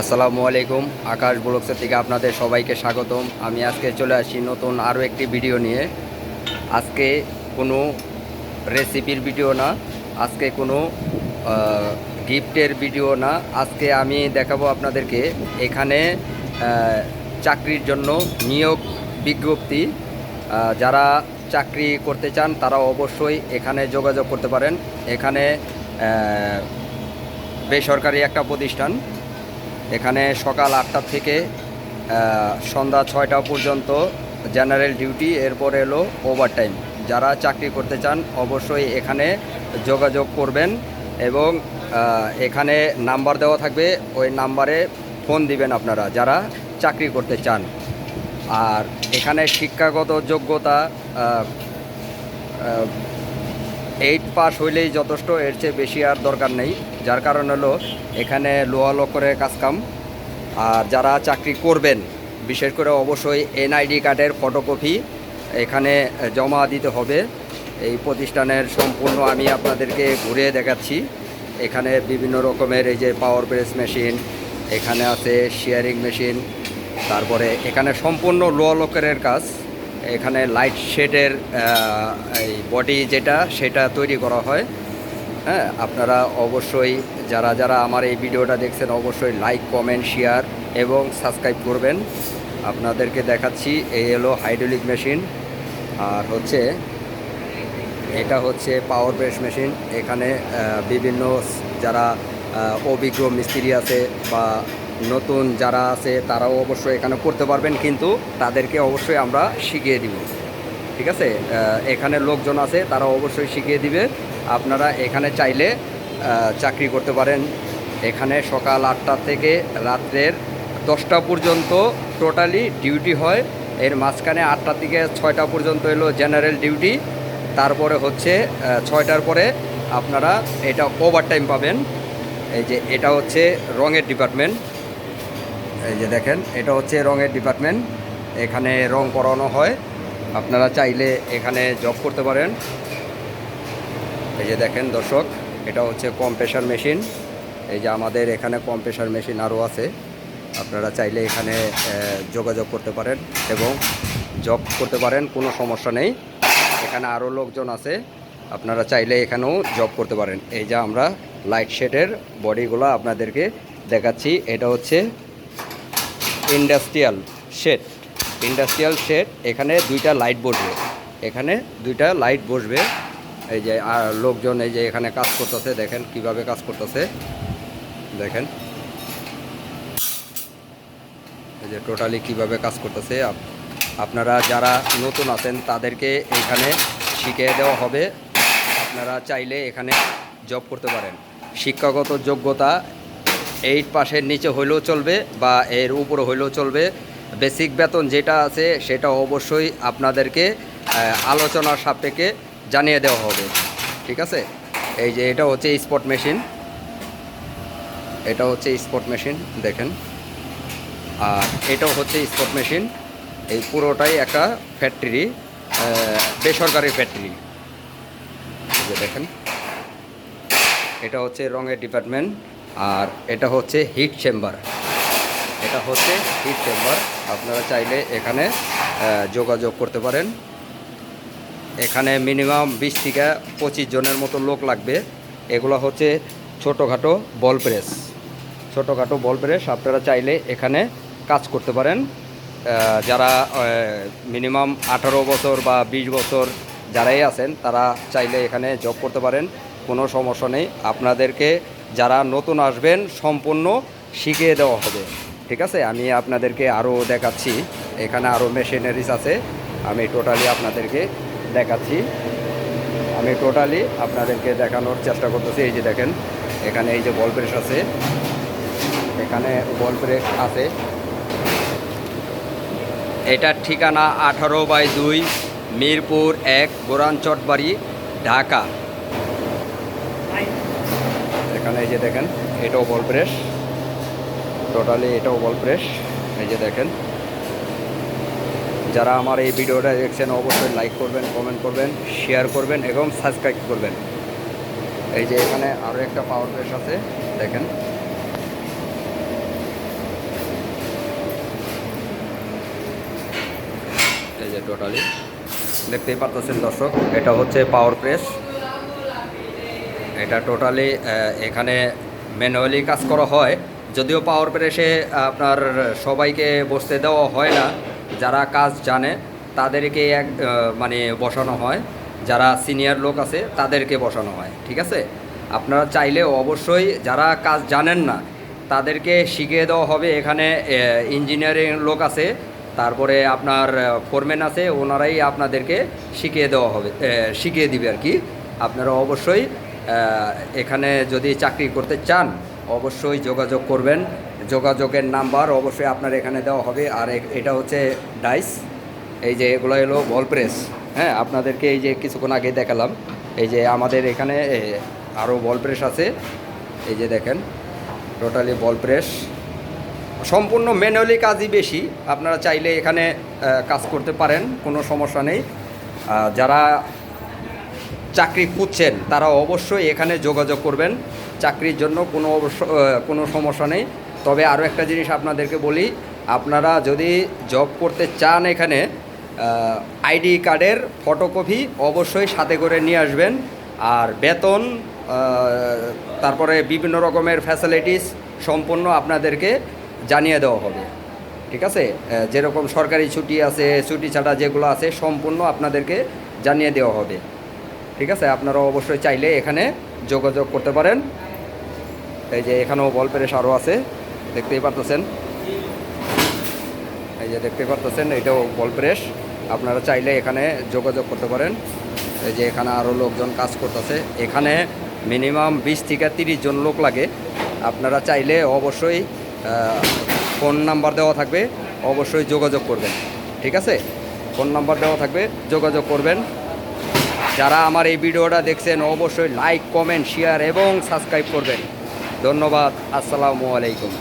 আসসালামু আলাইকুম, আকাশ ব্লগসের থেকে আপনাদের সবাইকে স্বাগতম। আমি আজকে চলে আসি নতুন আরও একটি ভিডিও নিয়ে। আজকে কোনো রেসিপির ভিডিও না, আজকে কোনো গিফটের ভিডিও না। আজকে আমি দেখাবো আপনাদেরকে এখানে চাকরির জন্য নিয়োগ বিজ্ঞপ্তি। যারা চাকরি করতে চান তারা অবশ্যই এখানে যোগাযোগ করতে পারেন। এখানে বেসরকারি একটা প্রতিষ্ঠান। এখানে সকাল আটটা থেকে সন্ধ্যা ছয়টা পর্যন্ত জেনারেল ডিউটি, এরপর এলো ওভারটাইম যারা চাকরি করতে চান, অবশ্যই এখানে যোগাযোগ করবেন এবং এখানে নাম্বার দেওয়া থাকবে। ওই নাম্বারে ফোন দিবেন আপনারা, যারা চাকরি করতে চান। আর এখানে শিক্ষাগত যোগ্যতা এইট পাস হইলেই যথেষ্ট, এর চেয়ে বেশি আর দরকার নেই। যার কারণ হলো, এখানে লোহা লক্করের কাজকাম আর যারা চাকরি করবেন, বিশেষ করে অবশ্যই এনআইডি কার্ডের ফটোকপি এখানে জমা দিতে হবে। এই প্রতিষ্ঠানের সম্পূর্ণ আমি আপনাদেরকে ঘুরে দেখাচ্ছি। এখানে বিভিন্ন রকমের এই যে পাওয়ার প্রেস মেশিন এখানে আছে শেয়ারিং মেশিন তারপরে এখানে সম্পূর্ণ লোহা লক্করের কাজ। এখানে লাইট শেডের এই বডি যেটা, সেটা তৈরি করা হয়। হ্যাঁ আপনারা অবশ্যই, যারা যারা আমার এই ভিডিওটা দেখছেন, অবশ্যই লাইক কমেন্ট শেয়ার এবং সাবস্ক্রাইব করবেন। আপনাদেরকে দেখাচ্ছি, এই হলো হাইড্রোলিক মেশিন আর হচ্ছে, এটা হচ্ছে পাওয়ার প্রেস মেশিন এখানে বিভিন্ন, যারা অভিজ্ঞ মিস্ত্রি আছে বা নতুন যারা আছে, তারাও অবশ্যই এখানে করতে পারবেন, কিন্তু তাদেরকে অবশ্যই আমরা শিখিয়ে দিব। ঠিক আছে? এখানে লোকজন আছে তারা অবশ্যই শিখিয়ে দিবে। আপনারা এখানে চাইলে চাকরি করতে পারেন। এখানে সকাল আটটা থেকে রাত্রের দশটা পর্যন্ত টোটালি ডিউটি হয়। এর মাঝখানে আটটা থেকে ছয়টা পর্যন্ত এলো জেনারেল ডিউটি। তারপরে হচ্ছে ছয়টার পরে আপনারা এটা ওভার টাইম পাবেন। এই যে, এটা হচ্ছে রঙের ডিপার্টমেন্ট এই যে দেখেন, এটা হচ্ছে রঙের ডিপার্টমেন্ট এখানে রং করানো হয়। আপনারা চাইলে এখানে জব করতে পারেন। এই যে দেখেন দর্শক, এটা হচ্ছে কম্প্রেসার মেশিন এই যে আমাদের এখানে কম্প্রেসার মেশিন আরও আছে। আপনারা চাইলে এখানে যোগাযোগ করতে পারেন এবং জব করতে পারেন, কোনো সমস্যা নেই। এখানে আরও লোকজন আছে। আপনারা চাইলে এখানেও জব করতে পারেন। এই যে আমরা লাইট শেডের বডিগুলো আপনাদেরকে দেখাচ্ছি। এটা হচ্ছে ইন্ডাস্ট্রিয়াল শেড। ইন্ডাস্ট্রিয়াল শেড, এখানে দুইটা লাইট বসবে। এখানে দুইটা লাইট বসবে। এই যে, আর লোকজন এই যে এখানে কাজ করতেছে, দেখেন কীভাবে কাজ করতেছে। দেখেন। এই যে টোটালি কীভাবে কাজ করতেছে। আপ- আপনারা যারা নতুন আছেন, তাদেরকে এখানে শিখিয়ে দেওয়া হবে। আপনারা চাইলে এখানে জব করতে পারেন। শিক্ষাগত যোগ্যতা এইট পাশের নিচে হইলেও চলবে বা এর উপরে হইলেও চলবে। বেসিক বেতন যেটা আছে সেটা অবশ্যই আপনাদেরকে আলোচনার সাপেক্ষে জানিয়ে দেওয়া হবে। ঠিক আছে? এই যে এটা হচ্ছে স্পট মেশিন। এটা হচ্ছে স্পট মেশিন, দেখেন। আর এটাও হচ্ছে স্পট মেশিন। এই পুরোটাই একটা ফ্যাক্টরি বেসরকারি ফ্যাক্টরি। দেখেন। এটা হচ্ছে রঙের ডিপার্টমেন্ট। আর এটা হচ্ছে হিট চেম্বার এটা হচ্ছে হিট চেম্বার আপনারা চাইলে এখানে যোগাযোগ করতে পারেন। এখানে মিনিমাম বিশ থেকে পঁচিশ জনের মতো লোক লাগবে। এগুলো হচ্ছে ছোটোখাটো বল প্রেস ছোটোখাটো বল প্রেস আপনারা চাইলে এখানে কাজ করতে পারেন। যারা মিনিমাম আঠারো বছর বা বিশ বছর যারাই আছেন, তারা চাইলে এখানে জব করতে পারেন। কোনো সমস্যা নেই। আপনাদেরকে যারা নতুন আসবেন, সম্পূর্ণ শিখিয়ে দেওয়া হবে। ঠিক আছে? আমি আপনাদেরকে আরও দেখাচ্ছি। এখানে আরও মেশিনারিজ আছে। আমি টোটালি আপনাদেরকে দেখাচ্ছি। আমি টোটালি আপনাদেরকে দেখানোর চেষ্টা করতেছি। এই যে দেখেন, এখানে এই যে বল প্রেস আছে। এখানে বল প্রেস আছে। এটার ঠিকানা আঠারো বাই দুই, মিরপুর এক গোরান চটবাড়ি ঢাকা। এখানে এই যে দেখেন, এটাও বল প্রেস টোটালি এটাও বল প্রেস এই যে দেখেন। যারা আমার এই ভিডিওটা দেখছেন, অবশ্যই লাইক করবেন কমেন্ট করবেন শেয়ার করবেন এবং সাবস্ক্রাইব করবেন। এই যে এখানে আরও একটা পাওয়ার প্রেস আছে, দেখেন। এই যে টোটালি দেখতেই পারতেছেন দর্শক, এটা হচ্ছে পাওয়ার প্রেস এটা টোটালি এখানে ম্যানুয়ালি কাজ করা হয়। যদিও পাওয়ার প্রেসে আপনার সবাইকে বসতে দেওয়া হয় না। যারা কাজ জানে, তাদেরকে এক মানে বসানো হয়। যারা সিনিয়র লোক আছে, তাদেরকে বসানো হয়, ঠিক আছে? আপনারা চাইলে অবশ্যই যারা কাজ জানেন না, তাদেরকে শিখিয়ে দেওয়া হবে। এখানে ইঞ্জিনিয়ারিং লোক আছে, তারপরে আপনার ফোরম্যান আছে, ওনারাই আপনাদেরকে শিখিয়ে দেওয়া হবে শিখিয়ে দিবে আর কি। আপনারা অবশ্যই এখানে যদি চাকরি করতে চান, অবশ্যই যোগাযোগ করবেন। যোগাযোগের নাম্বার অবশ্যই আপনার এখানে দেওয়া হবে। আর এটা হচ্ছে ডাইস। এই যে এগুলো হলো বল প্রেস। হ্যাঁ আপনাদেরকে এই যে কিছুক্ষণ আগে দেখালাম। এই যে আমাদের এখানে আরও বল প্রেস আছে। এই যে দেখেন, টোটালি বল প্রেস। সম্পূর্ণ ম্যানুয়ালি কাজই বেশি। আপনারা চাইলে এখানে কাজ করতে পারেন, কোনো সমস্যা নেই। যারা চাকরি খুঁজছেন তারা অবশ্যই এখানে যোগাযোগ করবেন। চাকরির জন্য কোনো অবশ্য কোনো সমস্যা নেই। তবে আরও একটা জিনিস আপনাদেরকে বলি, আপনারা যদি জব করতে চান এখানে আইডি কার্ডের ফটোকপি অবশ্যই সাথে করে নিয়ে আসবেন। আর বেতন তারপরে বিভিন্ন রকমের ফ্যাসিলিটিস সম্পূর্ণ আপনাদেরকে জানিয়ে দেওয়া হবে। ঠিক আছে? যেরকম সরকারি ছুটি আছে, ছুটি ছাড়া যেগুলো আছে, সম্পূর্ণ আপনাদেরকে জানিয়ে দেওয়া হবে। ঠিক আছে? আপনারা অবশ্যই চাইলে এখানে যোগাযোগ করতে পারেন। এই যে এখানেও বল প্রেস আরও আছে। দেখতেই পারতেছেন? এই যে দেখতে পারতেছেন, এটাও বল প্রেস আপনারা চাইলে এখানে যোগাযোগ করতে পারেন। এই যে এখানে আরও লোকজন কাজ করতেছে। এখানে মিনিমাম বিশ থেকে তিরিশ জন লোক লাগে। আপনারা চাইলে অবশ্যই ফোন নাম্বার দেওয়া থাকবে। অবশ্যই যোগাযোগ করবেন। ঠিক আছে? ফোন নাম্বার দেওয়া থাকবে। যোগাযোগ করবেন। যারা আমার এই ভিডিওটা দেখছেন, অবশ্যই লাইক কমেন্ট শেয়ার এবং সাবস্ক্রাইব করবেন। ধন্যবাদ। আসসালামু আলাইকুম।